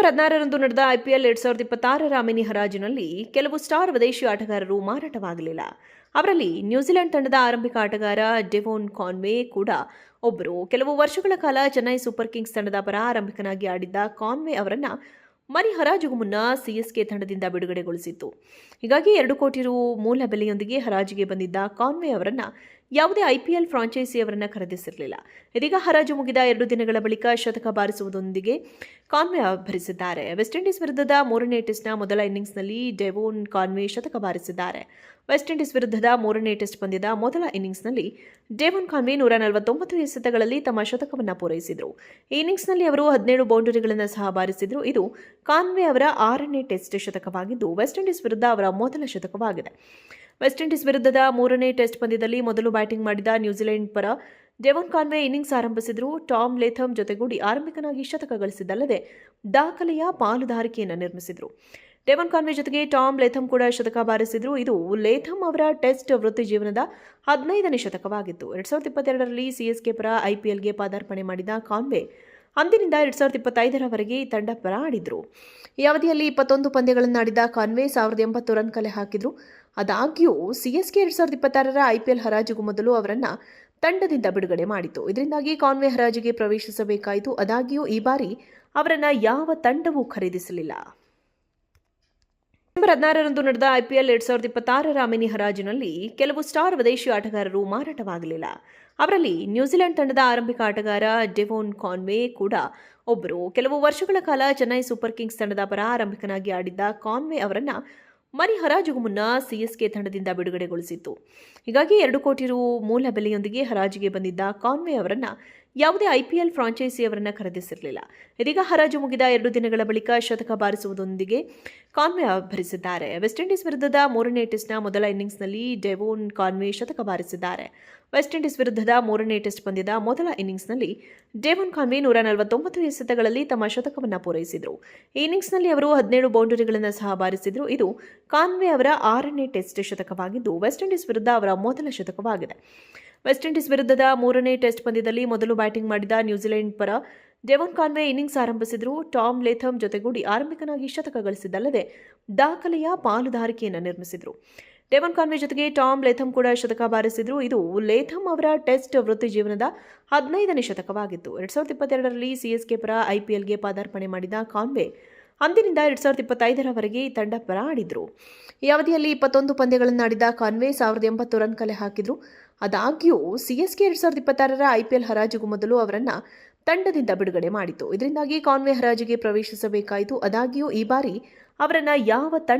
December ಹದಿನಾರರಂದು ನಡೆದ IPL ಎರಡ್ ಸಾವಿರದ ಇಪ್ಪತ್ತಾರರ ಮಿನಿ ಹರಾಜಿನಲ್ಲಿ ಕೆಲವು ಸ್ಟಾರ್ ವಿದೇಶಿ ಆಟಗಾರರು ಮಾರಾಟವಾಗಲಿಲ್ಲ. ಅವರಲ್ಲಿ ನ್ಯೂಜಿಲೆಂಡ್ ತಂಡದ ಆರಂಭಿಕ ಆಟಗಾರ ಡೆವೋನ್ ಕಾನ್ವೆ ಕೂಡ ಒಬ್ಬರು. ಕೆಲವು ವರ್ಷಗಳ ಕಾಲ ಚೆನ್ನೈ ಸೂಪರ್ ಕಿಂಗ್ಸ್ ತಂಡದ ಪರ ಆರಂಭಿಕನಾಗಿ ಆಡಿದ್ದ ಕಾನ್ವೆ ಅವರನ್ನ ಮನಿ ಹರಾಜಿಗೂ ಮುನ್ನ ಸಿಎಸ್ಕೆ ತಂಡದಿಂದ ಬಿಡುಗಡೆಗೊಳಿಸಿತ್ತು. ಹೀಗಾಗಿ ಎರಡು ಕೋಟಿ ರು ಮೂಲ ಬೆಲೆಯೊಂದಿಗೆ ಹರಾಜಿಗೆ ಬಂದಿದ್ದ ಕಾನ್ವೆ ಅವರನ್ನ ಯಾವುದೇ ಐಪಿಎಲ್ ಫ್ರಾಂಚೈಸಿಯವರನ್ನ ಖರೀದಿಸಿರಲಿಲ್ಲ. ಇದೀಗ ಹರಾಜು ಮುಗಿದ ಎರಡು ದಿನಗಳ ಬಳಿಕ ಶತಕ ಬಾರಿಸುವುದೊಂದಿಗೆ ಕಾನ್ವೆ ಭರಿಸಿದ್ದಾರೆ. ವೆಸ್ಟ್ ಇಂಡೀಸ್ ವಿರುದ್ಧದ ಮೂರನೇ ಟೆಸ್ಟ್ನ ಮೊದಲ ಇನ್ನಿಂಗ್ಸ್ನಲ್ಲಿ ಡೆವೋನ್ ಕಾನ್ವೆ ಶತಕ ಬಾರಿಸಿದ್ದಾರೆ. ವೆಸ್ಟ್ ಇಂಡೀಸ್ ವಿರುದ್ಧದ ಮೂರನೇ ಟೆಸ್ಟ್ ಪಂದ್ಯದ ಮೊದಲ ಇನ್ನಿಂಗ್ಸ್ನಲ್ಲಿ ಡೇವನ್ ಕಾನ್ವೆ ನೂರ ನಲವತ್ತೊಂಬತ್ತು ಎಸೆತಗಳಲ್ಲಿ ತಮ್ಮ ಶತಕವನ್ನು ಪೂರೈಸಿದರು. ಇನ್ನಿಂಗ್ಸ್ನಲ್ಲಿ ಅವರು ಹದಿನೇಳು ಬೌಂಡರಿಗಳನ್ನು ಸಹ ಬಾರಿಸಿದರು. ಇದು ಕಾನ್ವೆ ಅವರ ಆರನೇ ಟೆಸ್ಟ್ ಶತಕವಾಗಿದ್ದು, ವೆಸ್ಟ್ ಇಂಡೀಸ್ ವಿರುದ್ಧ ಅವರ ಮೊದಲ ಶತಕವಾಗಿದೆ. ವೆಸ್ಟ್ ಇಂಡೀಸ್ ವಿರುದ್ಧದ ಮೂರನೇ ಟೆಸ್ಟ್ ಪಂದ್ಯದಲ್ಲಿ ಮೊದಲು ಬ್ಯಾಟಿಂಗ್ ಮಾಡಿದ ನ್ಯೂಜಿಲೆಂಡ್ ಪರ ಡೆವನ್ ಕಾನ್ವೆ ಇನ್ನಿಂಗ್ಸ್ ಆರಂಭಿಸಿದ್ರು. ಟಾಮ್ ಲೇಥಮ್ ಜೊತೆಗೂಡಿ ಆರಂಭಿಕನಾಗಿ ಶತಕ ಗಳಿಸಿದ್ದಲ್ಲದೆ ದಾಖಲೆಯ ಪಾಲುದಾರಿಕೆಯನ್ನು ನಿರ್ಮಿಸಿದರು. ಡೆವನ್ ಕಾನ್ವೆ ಜೊತೆಗೆ ಟಾಮ್ ಲೇಥಮ್ ಕೂಡ ಶತಕ ಬಾರಿಸಿದ್ರು. ಇದು ಲೇಥಮ್ ಅವರ ಟೆಸ್ಟ್ ವೃತ್ತಿ ಜೀವನದ ಹದಿನೈದನೇ ಶತಕವಾಗಿತ್ತು. ಎರಡ್ ಸಾವಿರದ ಇಪ್ಪತ್ತೆರಡರಲ್ಲಿ ಸಿಎಸ್ಕೆ ಪರ ಐಪಿಎಲ್ಗೆ ಪಾದಾರ್ಪಣೆ ಮಾಡಿದ ಕಾನ್ವೆ ಅಂದಿನಿಂದ ಎರಡ್ ಸಾವಿರದ ಇಪ್ಪತ್ತೈದರವರೆಗೆ ಈ ತಂಡ ಪರ ಆಡಿದ್ರು ಈ ಅವಧಿಯಲ್ಲಿ ಇಪ್ಪತ್ತೊಂದು ಪಂದ್ಯಗಳನ್ನು ಆಡಿದ ಕಾನ್ವೆ ಸಾವಿರದ ಎಂಬತ್ತು ರನ್ ಕಲೆ ಹಾಕಿದ್ರು. ಆದಾಗ್ಯೂ ಕೆ ಎರಡ್ ಸಾವಿರದ ಇಪ್ಪತ್ತಾರರ ಐಪಿಎಲ್ ಹರಾಜಿಗೂ ಮೊದಲು ಅವರನ್ನ ತಂಡದಿಂದ ಬಿಡುಗಡೆ ಮಾಡಿತು ಇದರಿಂದಾಗಿ ಕಾನ್ವೆ ಹರಾಜಿಗೆ ಪ್ರವೇಶಿಸಬೇಕಾಯಿತು. ಆದಾಗ್ಯೂ ಈ ಬಾರಿ ಅವರನ್ನ ಯಾವ ತಂಡವೂ ಖರೀದಿಸಲಿಲ್ಲ. ಡಿಸೆಂಬರ್ ಹದಿನಾರರಂದು ನಡೆದ ಐಪಿಎಲ್ ಎರಡ್ ಸಾವಿರದ ಇಪ್ಪತ್ತಾರರ ಮಿನಿ ಹರಾಜಿನಲ್ಲಿ ಕೆಲವು ಸ್ಟಾರ್ ವಿದೇಶಿ ಆಟಗಾರರು ಮಾರಾಟವಾಗಲಿಲ್ಲ. ಅವರಲ್ಲಿ ನ್ಯೂಜಿಲೆಂಡ್ ತಂಡದ ಆರಂಭಿಕ ಆಟಗಾರ ಡೆವೋನ್ ಕಾನ್ವೆ ಕೂಡ ಒಬ್ಬರು. ಕೆಲವು ವರ್ಷಗಳ ಕಾಲ ಚೆನ್ನೈ ಸೂಪರ್ ಕಿಂಗ್ಸ್ ತಂಡದ ಪರ ಆರಂಭಿಕನಾಗಿ ಆಡಿದ್ದ ಕಾನ್ವೆ ಅವರನ್ನ ಮನಿ ಹರಾಜಿಗೂ ಮುನ್ನ ಸಿಎಸ್ಕೆ ತಂಡದಿಂದ ಬಿಡುಗಡೆಗೊಳಿಸಿತ್ತು. ಹೀಗಾಗಿ ಎರಡು ಕೋಟಿ ರು ಮೂಲ ಬೆಲೆಯೊಂದಿಗೆ ಹರಾಜಿಗೆ ಬಂದಿದ್ದ ಕಾನ್ವೆ ಅವರನ್ನ ಯಾವುದೇ ಐಪಿಎಲ್ ಫ್ರಾಂಚೈಸಿಯವರನ್ನ ಖರೀದಿಸಿರಲಿಲ್ಲ. ಇದೀಗ ಹರಾಜು ಮುಗಿದ ಎರಡು ದಿನಗಳ ಬಳಿಕ ಶತಕ ಬಾರಿಸುವುದೊಂದಿಗೆ ಕಾನ್ವೆ ಭರಿಸಿದ್ದಾರೆ. ವೆಸ್ಟ್ ಇಂಡೀಸ್ ವಿರುದ್ಧದ ಮೂರನೇ ಟೆಸ್ಟ್ನ ಮೊದಲ ಇನ್ನಿಂಗ್ಸ್ನಲ್ಲಿ ಡೆವೋನ್ ಕಾನ್ವೆ ಶತಕ ಬಾರಿಸಿದ್ದಾರೆ. ವೆಸ್ಟ್ ಇಂಡೀಸ್ ವಿರುದ್ಧದ ಮೂರನೇ ಟೆಸ್ಟ್ ಪಂದ್ಯದ ಮೊದಲ ಇನ್ನಿಂಗ್ಸ್ನಲ್ಲಿ ಡೇವನ್ ಕಾನ್ವೆ ನೂರ ನಲವತ್ತೊಂಬತ್ತು ಎಸೆತಗಳಲ್ಲಿ ತಮ್ಮ ಶತಕವನ್ನು ಪೂರೈಸಿದರು. ಈ ಇನ್ನಿಂಗ್ಸ್ನಲ್ಲಿ ಅವರು ಹದಿನೇಳು ಬೌಂಡರಿಗಳನ್ನು ಸಹ ಬಾರಿಸಿದರು. ಇದು ಕಾನ್ವೆ ಅವರ ಆರನೇ ಟೆಸ್ಟ್ ಶತಕವಾಗಿದ್ದು, ವೆಸ್ಟ್ ಇಂಡೀಸ್ ವಿರುದ್ಧ ಅವರ ಮೊದಲ ಶತಕವಾಗಿದೆ. ವೆಸ್ಟ್ ಇಂಡೀಸ್ ವಿರುದ್ಧದ ಮೂರನೇ ಟೆಸ್ಟ್ ಪಂದ್ಯದಲ್ಲಿ ಮೊದಲು ಬ್ಯಾಟಿಂಗ್ ಮಾಡಿದ ನ್ಯೂಜಿಲೆಂಡ್ ಪರ ಡೆವನ್ ಕಾನ್ವೆ ಇನ್ನಿಂಗ್ಸ್ ಆರಂಭಿಸಿದ್ರು. ಟಾಮ್ ಲೇಥಮ್ ಜೊತೆಗೂಡಿ ಆರಂಭಿಕನಾಗಿ ಶತಕ ಗಳಿಸಿದ್ದಲ್ಲದೆ ದಾಖಲೆಯ ಪಾಲುದಾರಿಕೆಯನ್ನು ನಿರ್ಮಿಸಿದರು. ಡೆವನ್ ಕಾನ್ವೆ ಜೊತೆಗೆ ಟಾಮ್ ಲೇಥಮ್ ಕೂಡ ಶತಕ ಬಾರಿಸಿದ್ರು. ಇದು ಲೇಥಮ್ ಅವರ ಟೆಸ್ಟ್ ವೃತ್ತಿ ಜೀವನದ ಹದಿನೈದನೇ ಶತಕವಾಗಿತ್ತು. ಎರಡ್ ಸಾವಿರದ ಇಪ್ಪತ್ತೆರಡರಲ್ಲಿ ಸಿಎಸ್ಕೆ ಪರ ಐಪಿಎಲ್ಗೆ ಪಾದಾರ್ಪಣೆ ಮಾಡಿದ ಕಾನ್ವೆ ಅಂದಿನಿಂದ ಎರಡ್ ಸಾವಿರದ ಇಪ್ಪತ್ತೈದರವರೆಗೆ ಈ ತಂಡ ಪರ ಆಡಿದ್ರು ಈ ಅವಧಿಯಲ್ಲಿ ಇಪ್ಪತ್ತೊಂದು ಪಂದ್ಯಗಳನ್ನು ಆಡಿದ ಕಾನ್ವೆ ಸಾವಿರದ ಎಂಬತ್ತು ರನ್ ಕಲೆ ಹಾಕಿದ್ರು. ಆದಾಗ್ಯೂ ಸಿಎಸ್ಕೆ ಎರಡ್ ಸಾವಿರದ ಇಪ್ಪತ್ತಾರರ ಐಪಿಎಲ್ ಹರಾಜಿಗೂ ಮೊದಲು ಅವರನ್ನು ತಂಡದಿಂದ ಬಿಡುಗಡೆ ಮಾಡಿತು. ಇದರಿಂದಾಗಿ ಕಾನ್ವೆ ಹರಾಜಿಗೆ ಪ್ರವೇಶಿಸಬೇಕಾಯಿತು. ಆದಾಗ್ಯೂ, ಈ ಬಾರಿ ಅವರನ್ನು ಯಾವ ತಂಡ